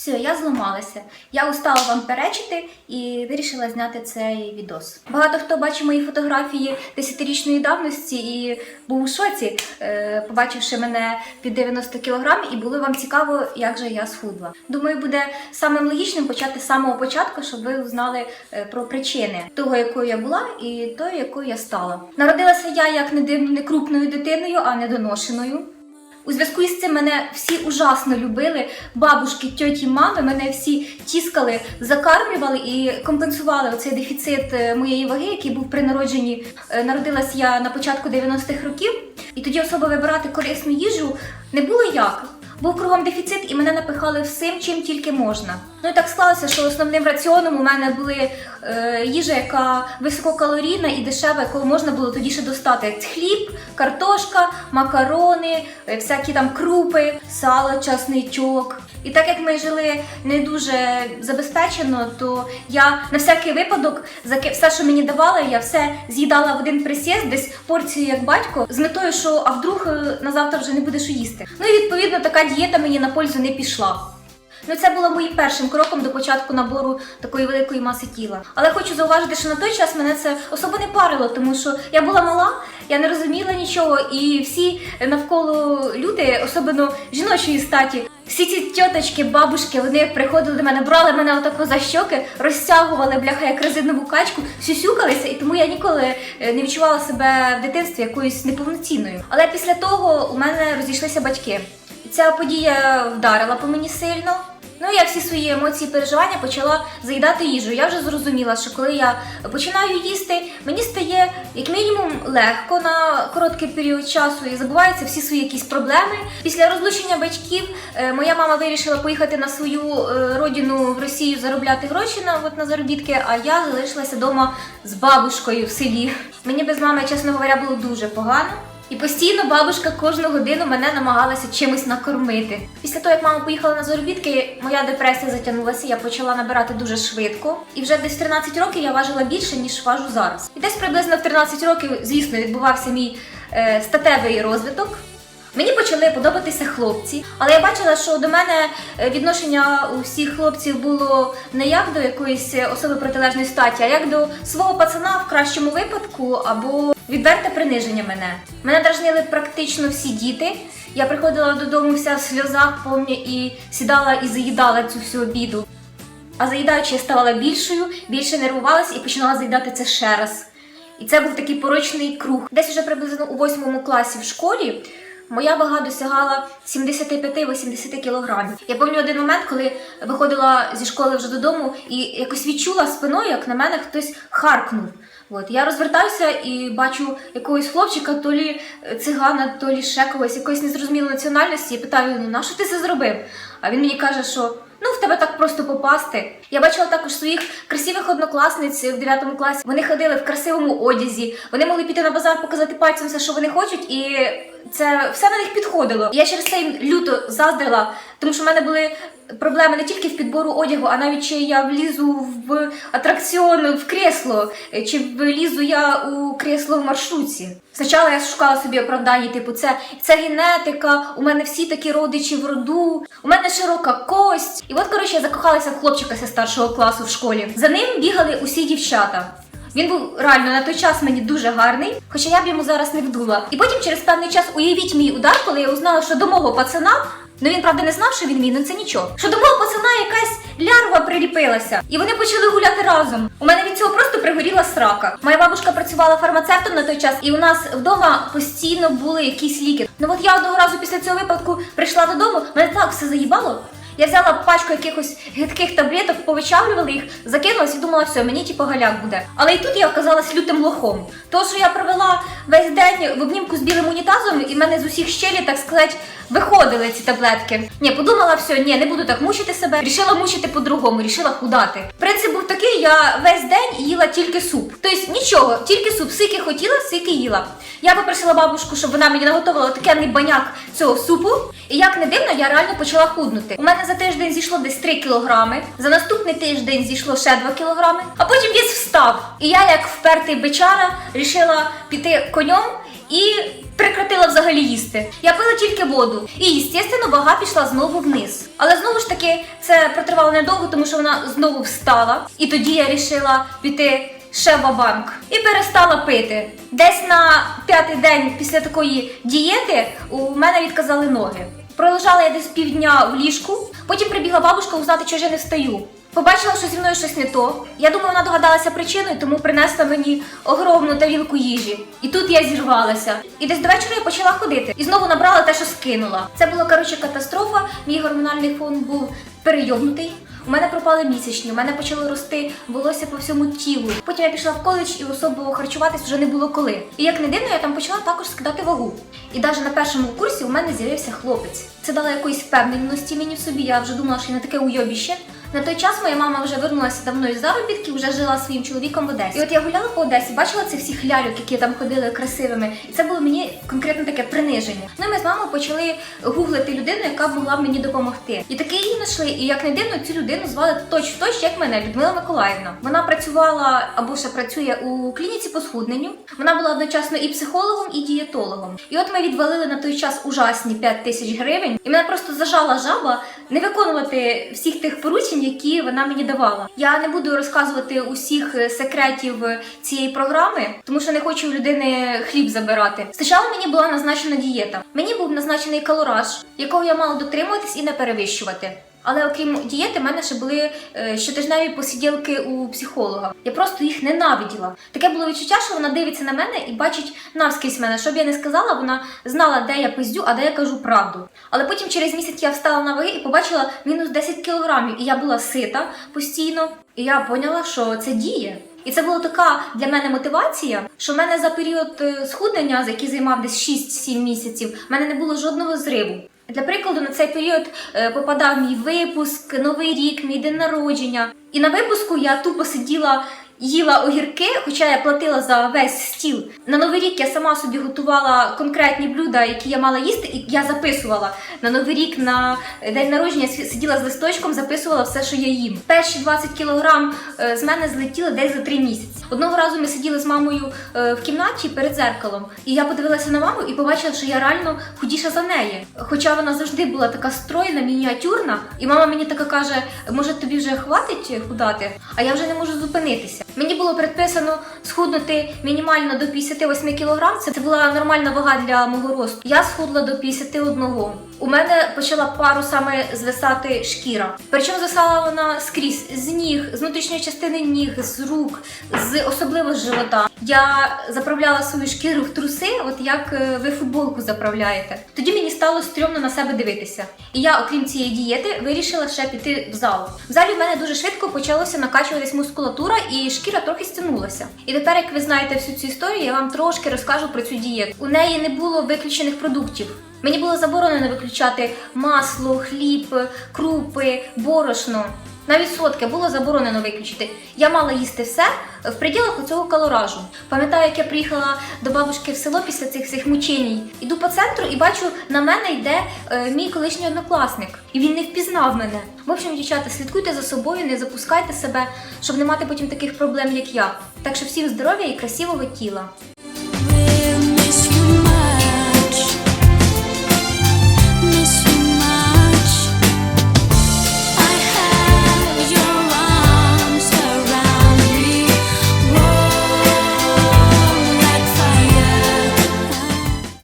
Все, я зламалася. Я устала вам перечити і вирішила зняти цей відос. Багато хто бачив мої фотографії десятирічної давності і був у шоці, е, побачивши мене під 90 кг, і було вам цікаво, як же я схудла. Думаю, буде самим логічним почати з самого початку, щоб ви узнали е, про причини того, якою я була, і тої, якою я стала. Народилася я як не дивно не крупною дитиною, а недоношеною. У зв'язку із цим мене всі ужасно любили. Бабушки, тьоті, мами мене всі тіскали, закармлювали і компенсували оцей дефіцит е, моєї ваги, який був при народженні. Е, Народилась я на початку 90-х років, і тоді особо вибирати корисну їжу не було як. Був кругом дефіцит і мене напихали всім, чим тільки можна. Ну і так склалося, що основним раціоном у мене були е, їжа, яка висококалорійна і дешева, яку можна було тоді ще достати. Хліб, картошка, макарони, е, всякі там крупи, сало, часничок. І так як ми жили не дуже забезпечено, то я на всякий випадок все, що мені давали, я все з'їдала в один присіст, десь порцію як батько, з метою, що а вдруг е, на завтра вже не буде що їсти. Ну і відповідно така дієта мені на пользу не пішла. Ну, це було моїм першим кроком до початку набору такої великої маси тіла. Але хочу зауважити, що на той час мене це особо не парило, тому що я була мала, я не розуміла нічого, і всі навколо люди, особливо жіночої статі, всі ці тьоточки, бабушки, вони приходили до мене, брали мене отако за щоки, розтягували бляха як резинову качку, сюсюкалися, і тому я ніколи е, не відчувала себе в дитинстві якоюсь неповноцінною. Але після того у мене розійшлися батьки. Ця подія вдарила по мені сильно. Ну, я всі свої емоції, переживання почала заїдати їжу. Я вже зрозуміла, що коли я починаю їсти, мені стає як мінімум легко на короткий період часу і забуваються всі свої якісь проблеми. Після розлучення батьків е, моя мама вирішила поїхати на свою е, родину в Росію заробляти гроші на от на заробітки, а я залишилася вдома з бабушкою в селі. Мені без мами, чесно говоря, було дуже погано. І постійно бабушка кожну годину мене намагалася чимось накормити. Після того, як мама поїхала на заробітки, моя депресія затягнулася, я почала набирати дуже швидко. І вже десь в 13 років я важила більше, ніж важу зараз. І десь приблизно в 13 років, звісно, відбувався мій е, статевий розвиток. Мені почали подобатися хлопці, але я бачила, що до мене е, відношення у всіх хлопців було не як до якоїсь е, особи протилежної статі, а як до свого пацана в кращому випадку або відверте приниження мене. Мене дражнили практично всі діти. Я приходила додому вся в сльозах, помню, і сідала і заїдала цю всю обіду. А заїдаючи, я ставала більшою, більше нервувалася і починала заїдати це ще раз. І це був такий порочний круг. Десь уже приблизно у восьмому класі в школі моя вага досягала 75-80 кілограмів. Я пам'ятаю один момент, коли виходила зі школи вже додому і якось відчула спиною, як на мене хтось харкнув. От я розвертаюся і бачу якогось хлопчика, то лі цигана, то лі ще когось, якоїсь незрозумілої національності, і питаю: ну на що ти це зробив? А він мені каже, що ну в тебе так просто попасти. Я бачила також своїх красивих однокласниць в 9 класі. Вони ходили в красивому одязі, вони могли піти на базар, показати пальцем все, що вони хочуть, і це все на них підходило. Я через це їм люто заздрила, тому що в мене були проблеми не тільки в підбору одягу, а навіть чи я влізу в атракціон в кресло, чи влізу я у кресло в маршрутці. Спочатку я шукала собі оправдання, типу, це, це генетика, у мене всі такі родичі в роду, у мене широка кость. І от, коротше, я закохалася в хлопчика зі старшого класу в школі. За ним бігали усі дівчата. Він був реально на той час мені дуже гарний, хоча я б йому зараз не вдула. І потім через певний час уявіть мій удар, коли я узнала, що до мого пацана, ну він правда не знав, що він мій, ну це нічого. Що до мого пацана якась лярва приліпилася, і вони почали гуляти разом. У мене від цього просто пригоріла срака. Моя бабушка працювала фармацевтом на той час, і у нас вдома постійно були якісь ліки. Ну от я одного разу після цього випадку прийшла додому, мене так все заїбало. Я взяла пачку якихось гидких таблеток, повичавлювала їх, закинулась і думала, все, мені типу галяк буде. Але і тут я оказалась лютим лохом. То, що я провела весь день в обнімку з білим унітазом, і в мене з усіх щелі, так сказати, виходили ці таблетки. Ні, подумала, все, ні, не буду так мучити себе. Рішила мучити по-другому, рішила худати. Принцип був такий, я весь день їла тільки суп. Тобто нічого, тільки суп, скільки хотіла, скільки їла. Я попросила бабушку, щоб вона мені наготовила такий баняк цього супу. І як не дивно, я реально почала худнути. У мене за тиждень зійшло десь 3 кілограми. За наступний тиждень зійшло ще 2 кілограми. А потім віз встав. І я, як впертий бичара, рішила піти конем і прекратила взагалі їсти. Я пила тільки воду. І, звісно, вага пішла знову вниз. Але знову ж таки, це протривало недовго, тому що вона знову встала. І тоді я вирішила піти ще в банк і перестала пити. Десь на п'ятий день після такої дієти у мене відказали ноги. Пролежала я десь півдня в ліжку, потім прибігла бабушка узнати, ж я не встаю. Побачила, що зі мною щось не то. Я думаю, вона догадалася причиною, тому принесла мені огромну тарілку їжі. І тут я зірвалася. І десь до вечора я почала ходити. І знову набрала те, що скинула. Це була коротше катастрофа. Мій гормональний фон був перейомнутий. У мене пропали місячні, у мене почало рости волосся по всьому тілу. Потім я пішла в коледж і особливо харчуватись вже не було коли. І як не дивно, я там почала також скидати вагу. І навіть на першому курсі у мене з'явився хлопець. Це дало якоїсь впевненості мені в собі. Я вже думала, що я не таке уйобіще. На той час моя мама вже вернулася давно із заробітків, вже жила своїм чоловіком в Одесі. І от я гуляла по Одесі, бачила цих всіх ляльок, які там ходили красивими, і це було мені конкретно таке приниження. Ну і ми з мамою почали гуглити людину, яка могла мені допомогти. І таки її знайшли. І як не дивно, цю людину звали точ точ, як мене, Людмила Миколаївна. Вона працювала або ще працює у клініці по схудненню. Вона була одночасно і психологом, і дієтологом. І от ми відвалили на той час ужасні 5 тисяч гривень, і мене просто зажала жаба не виконувати всіх тих поручень, які вона мені давала. Я не буду розказувати усіх е, секретів е, цієї програми, тому що не хочу у людини хліб забирати. Спочатку мені була назначена дієта. Мені був назначений калораж, якого я мала дотримуватись і не перевищувати. Але окрім дієти, в мене ще були е, щотижневі посиділки у психолога. Я просто їх ненавиділа. Таке було відчуття, що вона дивиться на мене і бачить навскрізь мене. Щоб я не сказала, вона знала, де я пиздю, а де я кажу правду. Але потім через місяць я встала на ваги і побачила мінус 10 кілограмів, і я була сита постійно. І я поняла, що це діє. І це була така для мене мотивація, що в мене за період е, схуднення, за який займав десь 6-7 місяців, в мене не було жодного зриву. Для прикладу, на цей період е, попадав мій випуск, новий рік, мій день народження. І на випуску я тупо сиділа. Їла огірки, хоча я платила за весь стіл. На новий рік я сама собі готувала конкретні блюда, які я мала їсти, і я записувала. На новий рік на день народження сиділа з листочком, записувала все, що я їм. Перші 20 кілограм е, з мене злетіли десь за 3 місяці. Одного разу ми сиділи з мамою е, в кімнаті перед зеркалом, і я подивилася на маму і побачила, що я реально худіша за неї. Хоча вона завжди була така стройна, мініатюрна, і мама мені така каже: може тобі вже хватить худати, а я вже не можу зупинитися. Мені було предписано схуднути мінімально до 58 кг. Це була нормальна вага для мого росту. Я схудла до 51. У мене почала пару саме звисати шкіра. Причому звисала вона скрізь з ніг, з внутрішньої частини ніг, з рук, з особливо з живота. Я заправляла свою шкіру в труси, от як е, ви футболку заправляєте. Тоді мені стало стрьомно на себе дивитися. І я, окрім цієї дієти, вирішила ще піти в зал. В залі в мене дуже швидко почалося накачуватись мускулатура і шкіра трохи стягнулася. І тепер, як ви знаєте всю цю історію, я вам трошки розкажу про цю дієту. У неї не було виключених продуктів. Мені було заборонено виключати масло, хліб, крупи, борошно. Навіть солодке було заборонено виключити. Я мала їсти все в приділах цього калоражу. Пам'ятаю, як я приїхала до бабушки в село після цих всіх мучень. Іду по центру і бачу, на мене йде е, мій колишній однокласник. І він не впізнав мене. В общем, дівчата, слідкуйте за собою, не запускайте себе, щоб не мати потім таких проблем, як я. Так що всім здоров'я і красивого тіла.